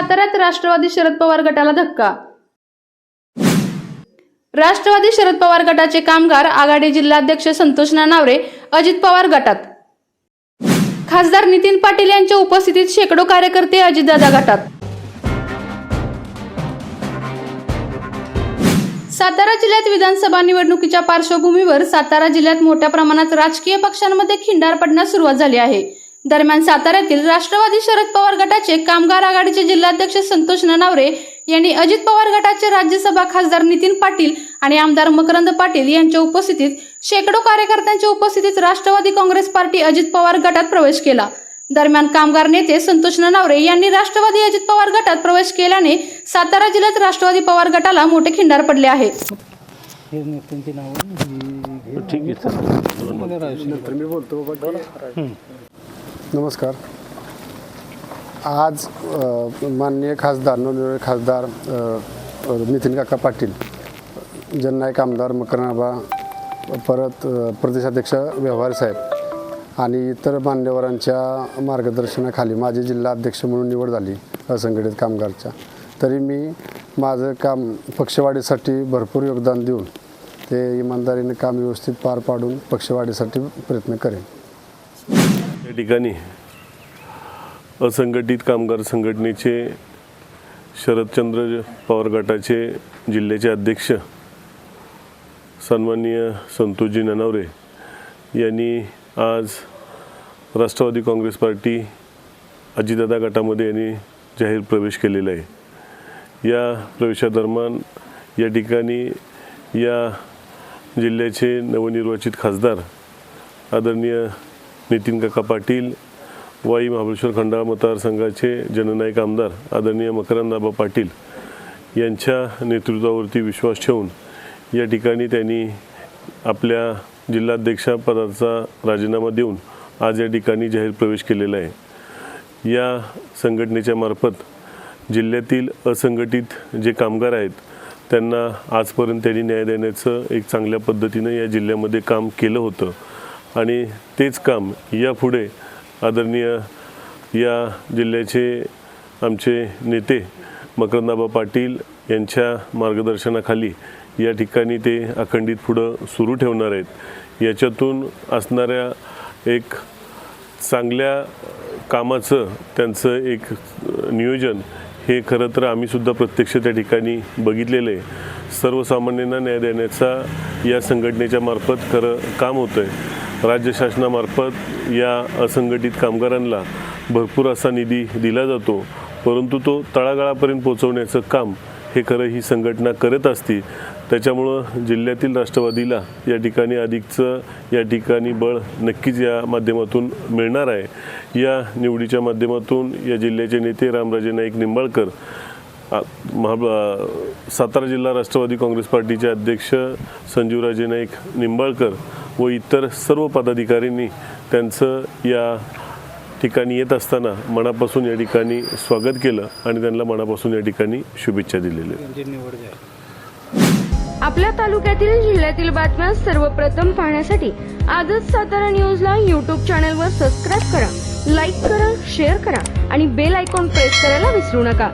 साताऱ्यात राष्ट्रवादी शरद पवार गटाला धक्का. राष्ट्रवादी शरद पवार गटाचे कामगार आघाडी जिल्हाध्यक्ष संतोष नानावरे अजित पवार गटात. खासदार नितीन पाटील यांच्या उपस्थितीत शेकडो कार्यकर्ते अजितदादा गटात. सातारा जिल्ह्यात विधानसभा निवडणुकीच्या पार्श्वभूमीवर सातारा जिल्ह्यात मोठ्या प्रमाणात राजकीय पक्षांमध्ये खिंडार पडण्यास सुरुवात झाली आहे. दरम्यान साताऱ्यातील राष्ट्रवादी शरद पवार गटाचे कामगार आघाडीचे जिल्हाध्यक्ष संतोष ननावरे यांनी अजित पवार गटाचे राज्यसभा खासदार नितीन पाटील आणि आमदार मकरंद पाटील यांच्या उपस्थितीत शेकडो कार्यकर्त्यांच्या उपस्थितीत राष्ट्रवादी काँग्रेस पार्टी अजित पवार गटात प्रवेश केला. दरम्यान कामगार नेते संतोष ननावरे यांनी राष्ट्रवादी अजित पवार गटात प्रवेश केल्याने सातारा जिल्ह्यात राष्ट्रवादी पवार गटाला मोठे खिंडार पडले आहे. ठीक आहे नमस्कार. आज माननीय खासदार नवनिर्णय खासदार नितीन काका पाटील जननायक आमदार मकरनाबा परत प्रदेशाध्यक्ष व्यवहार साहेब आणि इतर मान्यवरांच्या मार्गदर्शनाखाली माझी जिल्हा अध्यक्ष म्हणून निवड झाली असंघटित कामगारच्या. तरी मी माझं काम पक्षवाढीसाठी भरपूर योगदान देऊन ते इमानदारीने काम व्यवस्थित पार पाडून पक्षवाढीसाठी प्रयत्न करेन. या ठिकाणी असंघटित कामगार संघटनेचे शरदचंद्र पवार गटाचे जिल्ह्याचे अध्यक्ष सन्माननीय संतोषजी ननावरे यांनी आज राष्ट्रवादी काँग्रेस पार्टी अजितदादा गटामध्ये यांनी जाहीर प्रवेश केलेला आहे. या प्रवेशादरम्यान या ठिकाणी या जिल्ह्याचे नवनिर्वाचित खासदार आदरणीय नितीन काका पाटील वाई महाबळेश्वर खंडाळा मतदारसंघाचे जननायक आमदार आदरणीय मकरंदाबा पाटील यांच्या नेतृत्वावरती विश्वास ठेवून या ठिकाणी त्यांनी आपल्या जिल्हाध्यक्षपदाचा राजीनामा देऊन आज या ठिकाणी जाहीर प्रवेश केलेला आहे. या संघटनेच्या मार्फत जिल्ह्यातील असंघटित जे कामगार आहेत त्यांना आजपर्यंत त्यांनी न्याय देण्याचं एक चांगल्या पद्धतीनं या जिल्ह्यामध्ये काम केलं होतं. आणि तेच काम यापुढे आदरणीय या जिल्ह्याचे आमचे नेते मकरंदाबा पाटील यांच्या मार्गदर्शनाखाली या ठिकाणी ते अखंडित पुढं सुरू ठेवणार आहेत. याच्यातून असणाऱ्या एक चांगल्या कामाचं त्यांचं एक नियोजन हे खरं तर आम्हीसुद्धा प्रत्यक्ष त्या ठिकाणी बघितलेलं आहे. सर्वसामान्यांना न्याय देण्याचा या संघटनेच्या मार्फत खरं काम होतं आहे राज्य शासनामार्फत या असंघटित कामगारांना भरपूर असा निधी दिला जातो परंतु तो तळागाळापर्यंत पोहोचवण्याचं काम हे खरं ही संघटना करत असते. त्याच्यामुळं जिल्ह्यातील राष्ट्रवादीला या ठिकाणी अधिकचं या ठिकाणी बळ नक्कीच या माध्यमातून मिळणार आहे. या निवडीच्या माध्यमातून या जिल्ह्याचे नेते रामराजे नाईक निंबाळकर महा सातारा जिल्हा राष्ट्रवादी काँग्रेस पार्टीचे अध्यक्ष संजीवराजे नाईक निंबाळकर व इतर सर्व पदाधिकाऱ्यांनी त्यांचं या ठिकाणी येत असताना मनापासून या ठिकाणी स्वागत केलं आणि त्यांना मनापासून या ठिकाणी शुभेच्छा दिलेल्या आपल्या तालुक्यातील जिल्ह्यातील बातम्या सर्वप्रथम पाहण्यासाठी आजच सातारा न्यूजला यूट्यूब चॅनलवर सबस्क्राईब करा लाईक करा शेअर करा आणि बेल आयकॉन प्रेस करायला विसरू नका.